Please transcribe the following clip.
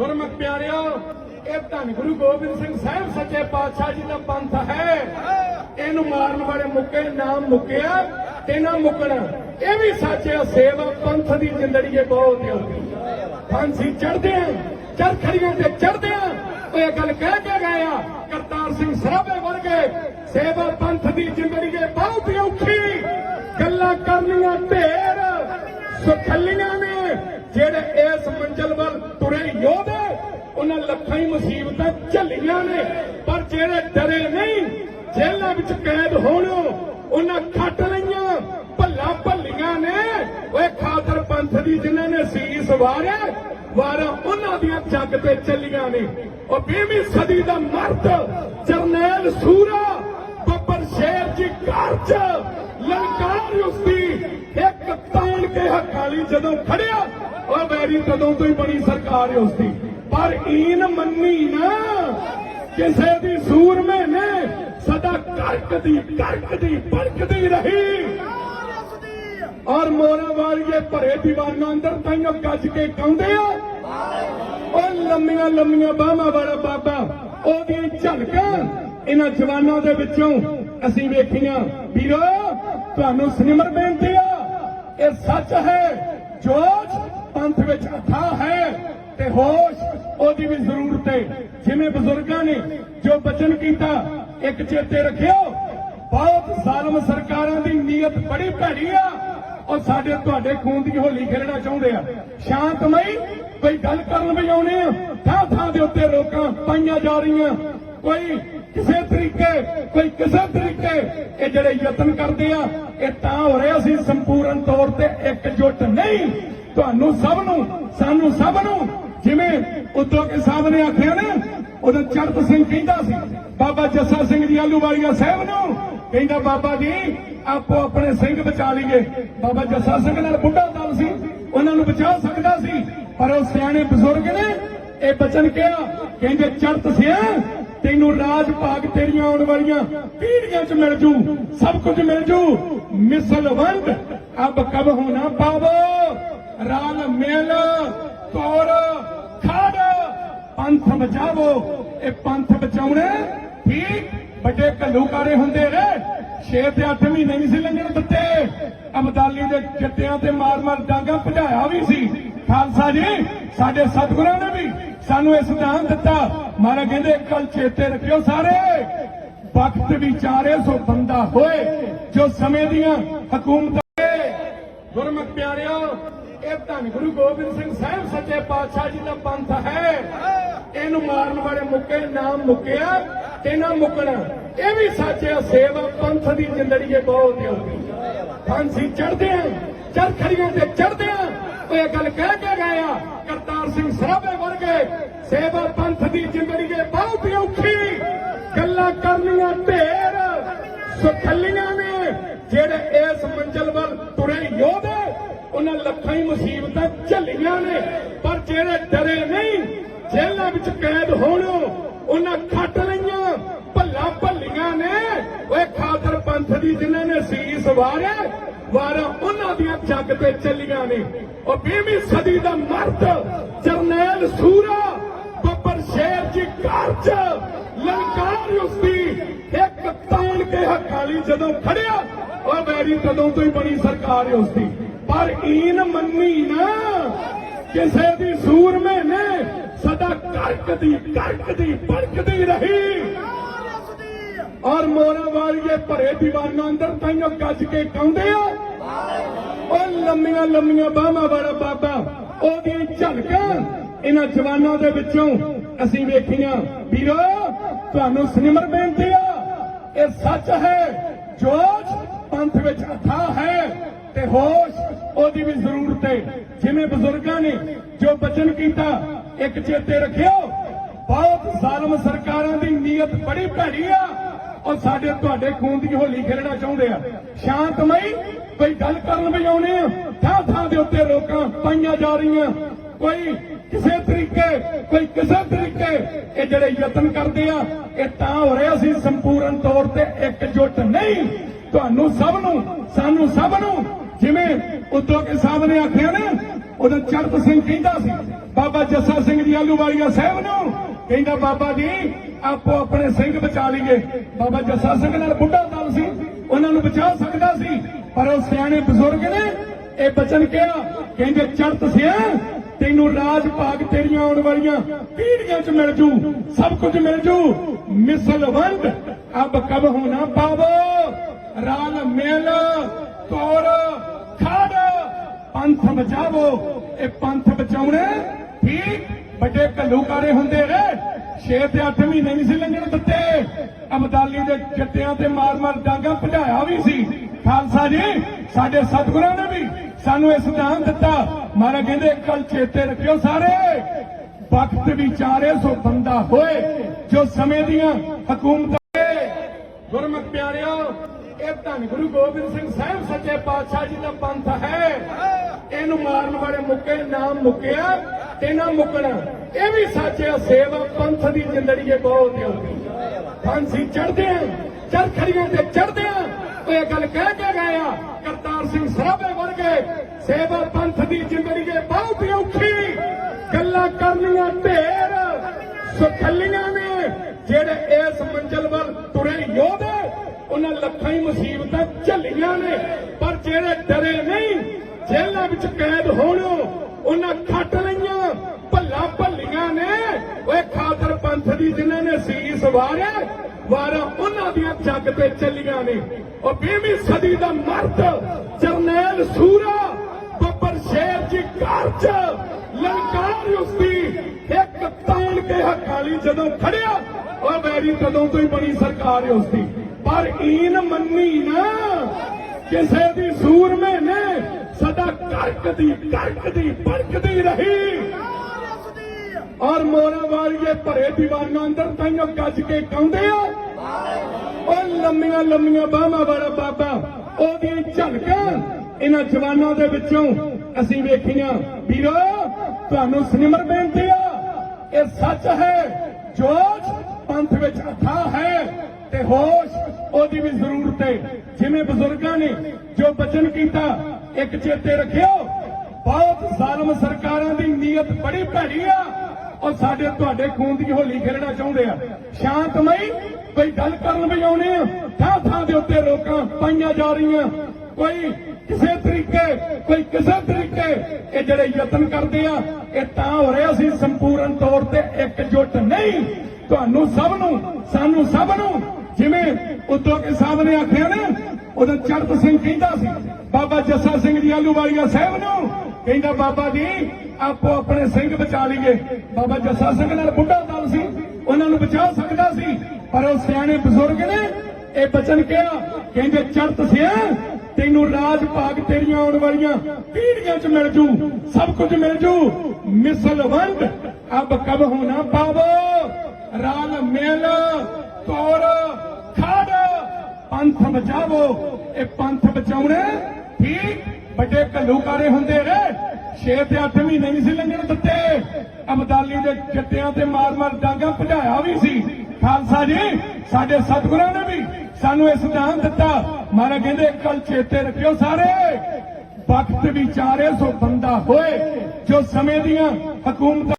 ਗੁਰਮਤਿ ਪਿਆਰਿਓ, ਇਹ ਧੰਨ ਗੁਰੂ ਗੋਬਿੰਦ ਸਿੰਘ ਸਾਹਿਬ ਸੱਚੇ ਪਾਤਸ਼ਾਹ ਜੀ ਦਾ ਪੰਥ ਹੈ। ਇਹਨੂੰ ਮਾਰਨ ਵਾਲੇ ਮੁੱਕੇ ਨਾਮ ਮੁੱਕਿਆ ਤੇ ਨਾ ਮੁੱਕਣਾ। ਇਹ ਵੀ ਸੱਚੇ ਸੇਵਾ ਪੰਥ ਦੀ ਜ਼ਿੰਦਗੀ ਹੈ ਬਹੁਤ ਹੀ ਫਾਂਸੀ ਚੜਦੇ ਆ, ਚਰਖੜੀਆਂ ਤੇ ਚੜਦੇ ਆ। ਉਹ ਇਹ ਗੱਲ ਕਹਿ ਕੇ ਗਏ ਆ, ਕਰਤਾਰ ਸਿੰਘ ਸਰਾਭੇ ਵਰਗੇ, ਸੇਵਾ ਪੰਥ ਦੀ ਜ਼ਿੰਦਗੀ ਇਹ ਬਹੁਤ ਔਖੀ। ਗੱਲਾਂ ਕਰਨੀਆਂ ਢੇਰ, ਸੁਖੱਲੀਆਂ ਨੇ। ਜਿਹੜੇ ਇਸ ਮੰਜ਼ਲ ਵੱਲ ਤੁਰੇ ਯੋਧੇ, ਉਹਨਾਂ ਲੱਖਾਂ ਹੀ ਮੁਸੀਬਤਾਂ ਝੱਲੀਆਂ ਨੇ। ਪਰ ਜਿਹੜੇ ਡਰੇ ਨਹੀਂ, ਜੇਲ੍ਹਾਂ ਵਿੱਚ ਕੈਦ ਹੋਣੋਂ, ਉਹਨਾਂ ਖੱਟ ਲਈਆਂ, ਭੱਲਾ ਭੱਲੀਆਂ ਨੇ। ਓਏ ਖਾਤਰ ਪੰਥ ਦੀ ਜਿਨ੍ਹਾਂ ਨੇ ਸੀਸ ਵਾਰਿਆ, ਵਾਰਾਂ ਉਹਨਾਂ ਦੀਆਂ ਜੱਗ ਤੇ ਚੱਲੀਆਂ ਨੇ। ਉਹ 20ਵੀਂ ਸਦੀ ਦਾ ਮਰਦ, ਜਰਨੈਲ ਸੂਰ ਜਦੋਂ ਖੜਿਆ, ਉਹ ਵੈਰੀ ਤਦੋਂ ਤੋਂ ਹੀ ਬਣੀ ਸਰਕਾਰ ਉਸਦੀ। ਪਰ ਈਨ ਮੰਨੀ ਨਾ, ਕਿਸੇ ਦੀ ਸੂਰਮੇ ਨੇ ਸਦਾ ਕਰਕਦੀ ਕਰਕਦੀ, ਭੜਕਦੀ ਰਹੀ। ਔਰ ਮੋਰਾ ਵਾਲੀਏ ਭਰੇ ਦੀਵਾਨਾਂ ਅੰਦਰ ਤਾਈਓ ਗੱਜ ਕੇ ਕਾਉਂਦੇ ਆ। ਉਹ ਲੰਮੀਆਂ ਲੰਮੀਆਂ ਬਾਹਾਂ ਵਾਲਾ ਬਾਬਾ, ਉਹਦੀਆਂ ਝਲਕਾਂ ਇਹਨਾਂ ਜਵਾਨਾਂ ਦੇ ਵਿੱਚੋਂ ਅਸੀਂ ਵੇਖੀਆਂ। ਵੀਰੋ, ਤੁਹਾਨੂੰ ਸਿਮਰ ਬੇਨਤੀ ਆ, ਇਹ ਸੱਚ ਹੈ ਜੋਸ਼ ਪੰਥ ਵਿੱਚ ਅਥਾ ਹੈ ਤੇ ਹੋਸ਼ ਉਹਦੀ ਵੀ ਜ਼ਰੂਰਤ ਹੈ। ਜਿਵੇਂ ਬਜ਼ੁਰਗਾਂ ਨੇ ਜੋ ਬਚਨ ਕੀਤਾ, ਇੱਕ ਚੇਤੇ ਰੱਖਿਓ, ਬਹੁਤ ਜ਼ਾਲਮ ਸਰਕਾਰਾਂ ਦੀ ਨੀਅਤ ਬੜੀ ਭੈੜੀ ਆ। ਉਹ ਸਾਡੇ ਤੁਹਾਡੇ ਖੂਨ ਦੀ ਹੋਲੀ ਖੇਡਣਾ ਚਾਹੁੰਦੇ ਆ। ਸ਼ਾਂਤਮਈ ਕੋਈ ਗੱਲ ਕਰਨ ਵੀ ਆਉਣੇ ਆ ਥਾਂ ਥਾਂ ਦੇ ਉੱਤੇ ਰੋਕਾਂ ਪਾਈਆਂ ਜਾ ਰਹੀਆਂ। ਕੋਈ ਕਿਸੇ ਤਰੀਕੇ, ਕੋਈ ਕਿਸੇ ਤਰੀਕੇ ਇਹ ਜਿਹੜੇ ਯਤਨ ਕਰਦੇ ਆ, ਇਹ ਤਾਂ ਹੋ ਰਿਹਾ ਸੀ ਸੰਪੂਰਨ ਤੌਰ ਤੇ ਇਕਜੁੱਟ ਨਹੀਂ। ਤੁਹਾਨੂੰ ਸਭ ਨੂੰ, ਸਾਨੂੰ ਸਭ ਨੂੰ, ਜਿਵੇਂ ਉਦੋਂ ਕੇ ਸਾਹਿਬ ਨੇ ਆਖਿਆ ਨਾ, ਉਦੋਂ ਚੜਤ ਸਿੰਘ ਕਹਿੰਦਾ ਸੀ, ਬਾਬਾ ਜੱਸਾ ਸਿੰਘ ਜੀ ਆਲੂਵਾਲੀਆ ਸਾਹਿਬ ਨੂੰ, ਕਹਿੰਦਾ ਬਾਬਾ ਜੀ, ਆਪੋ ਆਪਣੇ ਸਿੰਘ ਬਚਾ ਲਈਏ। ਬਾਬਾ ਜੱਸਾ ਸਿੰਘ ਨਾਲ ਬੁੱਢਾ ਦਲ ਸੀ, ਉਹਨਾਂ ਨੂੰ ਬਚਾ ਸਕਦਾ ਸੀ, ਪਰ ਉਹ ਸਿਆਣੇ ਬਜ਼ੁਰਗ ਨੇ, ਇਹ ਬਚਨ ਕਿਹਾ, ਕਹਿੰਦੇ ਚੜਤ ਸਿਆ ਤੈਨੂੰ ਰਾਜ ਭਾਗ ਤੇਰੀਆਂ ਆਉਣ ਵਾਲੀਆਂ ਪੀੜ੍ਹੀਆਂ 'ਚ ਮਿਲ ਜੂ, ਸਭ ਕੁਝ ਮਿਲ ਜੂ। ਮਿਸਲ ਅਬ ਕਬ ਹੋਣਾ ਪਾਵੋ। ਰਾਲ ਮੇਲ, ਤੋਰ, ਖਾੜ, ਪੰਥ ਬਚਾਵੋ। ਇਹ ਪੰਥ ਬਚਾਉਣਾ ਠੀਕ ਵੱਡੇ ਘੱਲੂਕਾਰੇ ਹੁੰਦੇ ਨੇ। 6 ਤੇ 8 ਮਹੀਨੇ ਨਹੀਂ ਸੀ ਲੰਘਣ ਦਿੱਤੇ। ਅਬਦਾਲੀ ਦੇ ਜੱਟਿਆਂ ਤੇ ਮਾਰ-ਮਾਰ ਡਾਂਗਾ ਭਜਾਇਆ ਵੀ ਸੀ। ਖਾਲਸਾ ਜੀ, ਸਾਡੇ ਸਤਿਗੁਰਾਂ ਨੇ ਵੀ ਸਾਨੂੰ ਇਹ ਸਿਧਾਂਤ ਦਿੱਤਾ। ਮਹਾਰਾਜ ਕਹਿੰਦੇ ਕੱਲ ਚੇਤੇ ਰੱਖਿਓ ਸਾਰੇ। ਵਕਤ ਵਿਚਾਰੇ ਸੋ ਬੰਦਾ ਹੋਏ, ਜੋ ਸਮੇਂ ਦੀਆਂ ਹਕੂਮਤਾਂ ਗੁਰਮਤਿ ਪਿਆਰਿਓ, ਇਹ ਧੰਨ ਗੁਰੂ ਗੋਬਿੰਦ ਸਿੰਘ ਸਾਹਿਬ ਸੱਚੇ ਪਾਤਸ਼ਾਹ ਜੀ ਦਾ ਪੰਥ ਹੈ। ਇਹਨੂੰ ਮਾਰਨ ਵਾਲੇ ਮੁੱਕੇ, ਨਾਮ ਮੁੱਕਿਆ ਤੇ ਨਾ ਮੁੱਕਣਾ। ਇਹ ਵੀ ਸੱਚੇ ਸੇਵਾ ਪੰਥ ਦੀ ਜਿੰਦੜੀ ਹੈ ਬਹੁਤ ਔਖੀ ਫਾਂਸੀ ਚੜਦੇ ਆ ਚਰਖੜੀਆਂ ਤੇ ਚੜਦੇ ਆ ਉਹ ਇਹ ਗੱਲ ਕਹਿ ਕੇ ਗਏ ਆ, ਕਰਤਾਰ ਸਿੰਘ ਸਰਾਭੇ ਵਰਗੇ ਸੇਵਾ ਪੰਥ ਦੀ ਜ਼ਿੰਦਗੀ ਬਹੁਤ ਹੀ ਔਖੀ। ਗੱਲਾਂ ਕਰਨੀਆਂ ਢੇਰ, ਸੁਖੱਲੀਆਂ ਨੇ, ਜਿਹੜੇ ਇਸ ਮੰਜ਼ਲ ਵੱਲ ਤੁਰੇ ਯੋਧੇ, ਉਹਨਾਂ ਲੱਖਾਂ ਹੀ ਮੁਸੀਬਤਾਂ ਝੱਲੀਆਂ ਨੇ। ਪਰ ਜਿਹੜੇ ਡਰੇ ਨਹੀਂ, ਜੇਲ੍ਹਾਂ ਵਿੱਚ ਕੈਦ ਹੋਣ, ਉਹਨਾਂ ਖੱਟ ਲਈਆਂ, ਭੱਲਾ ਭੱਲੀਆਂ ਨੇ। ਓਏ ਖਾਤਰ ਪੰਥ ਦੀ ਜਿਨ੍ਹਾਂ ਨੇ ਸੀਸ ਵਾਰਿਆ ਵਾਰਾਂ ਉਹਨਾਂ ਦੀਆਂ ਜੱਗ ਤੇ ਚੱਲੀਆਂ ਨੇ। ਉਹ 20ਵੀਂ ਸਦੀ ਦਾ ਮਰਦ, ਜਰਨੈਲ ਸੂਰਾ, ਬੱਬਰ ਸ਼ੇਰ ਜੀ ਘਰ ਚ ਲਲਕਾਰ ਉਸਦੀ ਇੱਕ ਤਾਣ ਕੇ ਹਕਾਲੀ ਜਦੋਂ ਖੜਿਆ ਉਹ ਵੈਰੀ ਤਦੋਂ ਤੋਂ ਹੀ ਬਣੀ ਸਰਕਾਰ ਉਸਦੀ ਪਰ ਈਨ ਮੰਨੀ ਨਾ, ਕਿਸੇ ਦੀ ਸੂਰਮੇ ਨੇ ਸਦਾ ਕਰਕਦੀ ਕਰਕਦੀ, ਭੜਕਦੀ ਰਹੀ। ਔਰ ਮੋਰਾ ਵਾਲੀਏ ਭਰੇ ਦੀਵਾਨਾਂ ਅੰਦਰ ਤਾਈਓ ਗੱਜ ਕੇ ਕਾਉਂਦੇ ਆ। ਉਹ ਲੰਮੀਆਂ ਲੰਮੀਆਂ ਬਾਹਾਂ ਵਾਲਾ ਬਾਬਾ, ਉਹਦੀਆਂ ਝਲਕਾਂ ਇਹਨਾਂ ਜਵਾਨਾਂ ਦੇ ਵਿੱਚੋਂ ਅਸੀਂ ਵੇਖੀਆਂ। ਵੀਰੋ, ਤੁਹਾਨੂੰ ਸਿਮਰ ਬੇਨਤੀ ਆ, ਇਹ ਸੱਚ ਹੈ, ਜੋਸ਼ ਪੰਥ ਵਿੱਚ ਅਥਾ ਹੈ ਤੇ ਹੋਸ਼ ਉਹਦੀ ਵੀ ਜ਼ਰੂਰਤ ਹੈ ਜਿਵੇਂ ਬਜ਼ੁਰਗਾਂ ਨੇ ਜੋ ਬਚਨ ਕੀਤਾ, ਇੱਕ ਚੇਤੇ ਰੱਖਿਓ, ਬਹੁਤ ਜ਼ਾਲਮ ਸਰਕਾਰਾਂ ਦੀ ਨੀਅਤ ਬੜੀ ਭੈੜੀ ਆ। ਉਹ ਸਾਡੇ ਤੁਹਾਡੇ ਖੂਨ ਦੀ ਹੋਲੀ ਖੇਡਣਾ ਚਾਹੁੰਦੇ ਆ। ਸ਼ਾਂਤਮਈ ਕੋਈ ਗੱਲ ਕਰਨ ਵੀ ਆਉਣੇ ਆ। ਥਾਂ ਥਾਂ ਦੇ ਉੱਤੇ ਰੋਕਾਂ ਪਾਈਆਂ ਜਾ ਰਹੀਆਂ। ਕੋਈ ਕਿਸੇ ਤਰੀਕੇ, ਕੋਈ ਕਿਸੇ ਤਰੀਕੇ ਇਹ ਜਿਹੜੇ ਯਤਨ ਕਰਦੇ ਆ, ਇਹ ਤਾਂ ਹੋ ਰਿਹਾ ਸੀ ਸੰਪੂਰਨ ਤੌਰ ਤੇ ਇਕਜੁੱਟ ਨਹੀਂ। ਤੁਹਾਨੂੰ ਸਭ ਨੂੰ, ਸਾਨੂੰ ਸਭ ਨੂੰ ਜਿਵੇਂ ਉਦੋਂ ਕੇ ਸਾਹਿਬ ਨੇ ਆਖਿਆ ਨਾ, ਉਦੋਂ ਚੜਤ ਸਿੰਘ ਕਹਿੰਦਾ ਸੀ, ਬਾਬਾ ਜੱਸਾ ਸਿੰਘ ਜੀ ਆਲੂਵਾਲੀਆ ਸਾਹਿਬ ਨੂੰ, ਕਹਿੰਦਾ ਬਾਬਾ ਜੀ ਆਪੋ ਆਪਣੇ ਸਿੰਘ ਬਚਾ ਲਈਏ। ਬਾਬਾ ਜੱਸਾ ਸਿੰਘ ਨਾਲ ਬੁੱਢਾ ਦਲ ਸੀ, ਉਹਨਾਂ ਨੂੰ ਬਚਾ ਸਕਦਾ ਸੀ। ਪਰ ਉਹ ਸਿਆਣੇ ਬਜ਼ੁਰਗ ਨੇ, ਇਹ ਬਚਨ ਕਿਹਾ, ਕਹਿੰਦੇ ਚੜਤ ਸਿਆ, ਤੈਨੂੰ ਰਾਜ ਭਾਗ ਤੇਰੀਆਂ ਆਉਣ ਵਾਲੀਆਂ ਪੀੜ੍ਹੀਆਂ 'ਚ ਮਿਲ ਜੂ, ਸਭ ਕੁਝ ਮਿਲ ਜੂ। ਮਿਸਲਵੰਦ ਅਬ ਕਬ ਹੋਣਾ ਪਾਵੋ। ਰਾਲ ਮੇਲ ਤੋੜ ਖੜ, ਪੰਥ ਬਚਾਵੋ ਇਹ ਪੰਥ ਵੱਡੇ ਘੱਲੂਕਾਰੇ ਹੁੰਦੇ ਨੇ। 6 ਤੇ 8 ਮਹੀਨੇ ਨਹੀਂ ਸੀ ਲੰਘਣ ਦਿੱਤੇ। ਅਬਦਾਲੀ ਦੇ ਜੱਟਿਆਂ ਤੇ ਮਾਰ-ਮਾਰ ਡਾਂਗਾ ਭਜਾਇਆ ਵੀ ਸੀ। ਖਾਲਸਾ ਜੀ, ਸਾਡੇ ਸਤਿਗੁਰਾਂ ਨੇ ਵੀ ਸਾਨੂੰ ਇਸ ਦਾਨ ਦਿੱਤਾ। ਮਹਾਰਾਜ ਕਹਿੰਦੇ ਕੱਲ ਚੇਤੇ ਰੱਖਿਓ ਸਾਰੇ। ਵਕਤ ਵਿਚਾਰੇ ਸੋ ਬੰਦਾ ਹੋਏ, ਜੋ ਸਮੇਂ ਦੀਆਂ ਹਕੂਮਤਾਂ ਗੁਰਮੁਖ ਪਿਆਰਿਓ, ਇਹ ਧੰਨ ਗੁਰੂ ਗੋਬਿੰਦ ਸਿੰਘ ਸਾਹਿਬ ਸੱਚੇ ਪਾਤਸ਼ਾਹ ਜੀ ਦਾ ਪੰਥ ਹੈ। ਇਹਨੂੰ ਮਾਰਨ ਵਾਲੇ ਮੁੱਕੇ ਨਾਮ ਮੁੱਕਿਆ ਤੇ ਨਾ ਮੁੱਕਣਾ। ਇਹ ਵੀ ਸੱਚ ਸੱਚੇ ਸੇਵਾ ਪੰਥ ਦੀ ਜ਼ਿੰਦਗੀ ਬਹੁਤ ਔਖੀ ਫਾਂਸੀ ਚੜਦੇ ਆ ਚਰਖੜੀਆਂ ਤੇ ਚੜਦੇ ਆ ਉਹ ਗੱਲ ਕਹਿ ਕੇ ਗਏ ਆ, ਕਰਤਾਰ ਸਿੰਘ ਸਰਾਭੇ ਵਰਗੇ, ਸੇਵਾ ਪੰਥ ਦੀ ਜ਼ਿੰਦਗੀ ਬਹੁਤ ਔਖੀ। ਗੱਲਾਂ ਕਰਨੀਆਂ ਢੇਰ, ਸੁਖੱਲੀਆਂ ਨੇ, ਜਿਹੜੇ ਇਸ ਮੰਜ਼ਲ ਵੱਲ ਤੁਰੇ ਯੋਧੇ, ਉਹਨਾਂ ਲੱਖਾਂ ਹੀ ਮੁਸੀਬਤਾਂ ਝੱਲੀਆਂ ਨੇ, ਪਰ ਜਿਹੜੇ ਡਰੇ ਨਹੀਂ ਜੇਲ੍ਹਾਂ ਵਿੱਚ ਕੈਦ ਹੋਣ ਉਹਨਾਂ ਖੱਟ ਲਈਆਂ। ਭੱਲਾ ਭੱਲੀਆਂ ਨੇ। ਓਏ ਖਾਤਰ ਪੰਥ ਦੀ ਜਿਨ੍ਹਾਂ ਨੇ ਸੀਸ ਵਾਰਿਆ ਵਾਰਾਂ ਉਹਨਾਂ ਦੀਆਂ ਜੱਗ ਤੇ ਚੱਲੀਆਂ ਨੇ। ਉਹ 20ਵੀਂ ਸਦੀ ਦਾ ਮਰਦ, ਜਰਨੈਲ ਸੂਰਾ, ਬੱਬਰ ਸ਼ੇਰ ਜੀ ਘਰ ਚ ਲਲਕਾਰ ਉਸਦੀ ਇੱਕ ਤਾਣ ਕੇ ਹਕਾਲੀ ਜਦੋਂ ਖੜਿਆ, ਉਹ ਵੈਰੀ ਤਦੋਂ ਤੋਂ ਹੀ ਬਣੀ ਸਰਕਾਰ ਉਸਦੀ ਪਰ ਈਨ ਮੰਨੀ ਨਾ, ਕਿਸੇ ਦੀ ਸੂਰਮੇ ਨੇ ਸਦਾ ਕਰਕਦੀ ਕਰਕਦੀ ਭੜਕਦੀ ਰਹੀ। ਔਰ ਮੋਰਾ ਵਾਲੀਏ ਭਰੇ ਦੀਵਾਨਾਂ ਅੰਦਰ ਤਾਈਓ ਗੱਜ ਕੇ ਕਾਉਂਦੇ ਆ। ਉਹ ਲੰਮੀਆਂ ਲੰਮੀਆਂ ਬਾਹਾਂ ਵਾਲਾ ਬਾਬਾ, ਉਹਦੀਆਂ ਝਲਕਾਂ ਇਹਨਾਂ ਜਵਾਨਾਂ ਦੇ ਵਿੱਚੋਂ ਅਸੀਂ ਵੇਖੀਆਂ। ਵੀਰੋ, ਤੁਹਾਨੂੰ ਸਨਿਮਰ ਬੇਨਤੀ ਆ, ਇਹ ਸੱਚ ਹੈ, ਜੋਸ਼ ਪੰਥ ਵਿੱਚ ਅਥਾ ਹੈ ਤੇ ਹੋਸ਼ ਉਹਦੀ ਵੀ ਜ਼ਰੂਰਤ ਹੈ। ਜਿਵੇਂ ਬਜ਼ੁਰਗਾਂ ਨੇ ਜੋ ਬਚਨ ਕੀਤਾ, ਇੱਕ ਚੇਤੇ ਰੱਖਿਓ, ਬਹੁਤ ਜ਼ਾਲਮ ਸਰਕਾਰਾਂ ਦੀ ਨੀਅਤ ਬੜੀ ਭੈੜੀ ਆ। ਉਹ ਸਾਡੇ ਤੁਹਾਡੇ ਖੂਨ ਦੀ ਹੋਲੀ ਖੇਡਣਾ ਚਾਹੁੰਦੇ ਆ। ਸ਼ਾਂਤਮਈ ਕੋਈ ਗੱਲ ਕਰਨ ਵੀ ਆਉਣੇ ਆ। ਥਾਂ ਥਾਂ ਦੇ ਉੱਤੇ ਲੋਕਾਂ ਪਾਈਆਂ ਜਾ ਰਹੀਆਂ। ਕੋਈ ਕਿਸੇ ਤਰੀਕੇ, ਕੋਈ ਕਿਸੇ ਤਰੀਕੇ ਇਹ ਜਿਹੜੇ ਯਤਨ ਕਰਦੇ ਆ, ਇਹ ਤਾਂ ਹੋ ਰਿਹਾ ਸੀ ਸੰਪੂਰਨ ਤੌਰ ਤੇ ਇਕਜੁੱਟ ਨਹੀਂ। ਤੁਹਾਨੂੰ ਸਭ ਨੂੰ, ਸਾਨੂੰ ਸਭ ਨੂੰ ਜਿਵੇਂ ਉਦੋਂ ਕੇ ਸਾਹਿਬ ਨੇ ਆਖਿਆ ਨਾ ਉਦੋਂ ਚੜਤ ਸਿੰਘ ਕਹਿੰਦਾ ਸੀ, ਬਾਬਾ ਜੱਸਾ ਸਿੰਘ ਜੀ ਆਲੂਵਾਲੀਆ ਸਾਹਿਬ ਨੂੰ। ਕਹਿੰਦਾ, ਬਾਬਾ ਜੀ, ਆਪੋ ਆਪਣੇ ਸਿੰਘ ਬਚਾ ਲਈਏ। ਬਾਬਾ ਜੱਸਾ ਸਿੰਘ ਨਾਲ ਬੁੱਢਾ ਦਲ ਸੀ, ਉਹਨਾਂ ਨੂੰ ਬਚਾ ਸਕਦਾ ਸੀ, ਪਰ ਉਹ ਸਿਆਣੇ ਬਜ਼ੁਰਗ ਨੇ, ਇਹ ਬਚਨ ਕਿਹਾ, ਕਹਿੰਦੇ ਚੜਤ ਸਿਆ ਤੈਨੂੰ ਰਾਜ ਭਾਗ ਤੇਰੀਆਂ ਆਉਣ ਵਾਲੀਆਂ ਪੀੜ੍ਹੀਆਂ 'ਚ ਮਿਲ ਜੂ, ਸਭ ਕੁਝ ਮਿਲ ਜੂ। ਮਿਸਲਵੰਦ ਅਬ ਕਬ ਹੋਣਾ ਪਾਵੋ ਰਾਲ ਮੇਲ ਤੋੜ ਖੜ। ਪੰਥ ਬਚਾਵੋ। ਇਹ ਪੰਥ ਬਚਾਉਣਾ ਠੀਕ ਵੱਡੇ ਘੱਲੂਕਾਰੇ ਹੁੰਦੇ ਨੇ। 6 ਤੇ 8 ਮਹੀਨੇ ਨਹੀਂ ਸੀ ਲੰਘਣ ਦਿੱਤੇ। ਅਬਦਾਲੀ ਦੇ ਜੱਟਿਆਂ ਤੇ ਮਾਰ-ਮਾਰ ਡਾਂਗਾ ਭਜਾਇਆ ਵੀ ਸੀ। ਖਾਲਸਾ ਜੀ, ਸਾਡੇ ਸਤਿਗੁਰਾਂ ਨੇ ਵੀ ਸਾਨੂੰ ਇਹ ਦਾਨ ਦਿੱਤਾ। ਮਹਾਰਾਜ ਕਹਿੰਦੇ, ਕੱਲ ਚੇਤੇ ਰੱਖਿਓ ਸਾਰੇ। ਵਕਤ ਵਿਚਾਰੇ ਸੋ ਬੰਦਾ ਹੋਏ, ਜੋ ਸਮੇਂ ਦੀਆਂ ਹਕੂਮਤਾਂ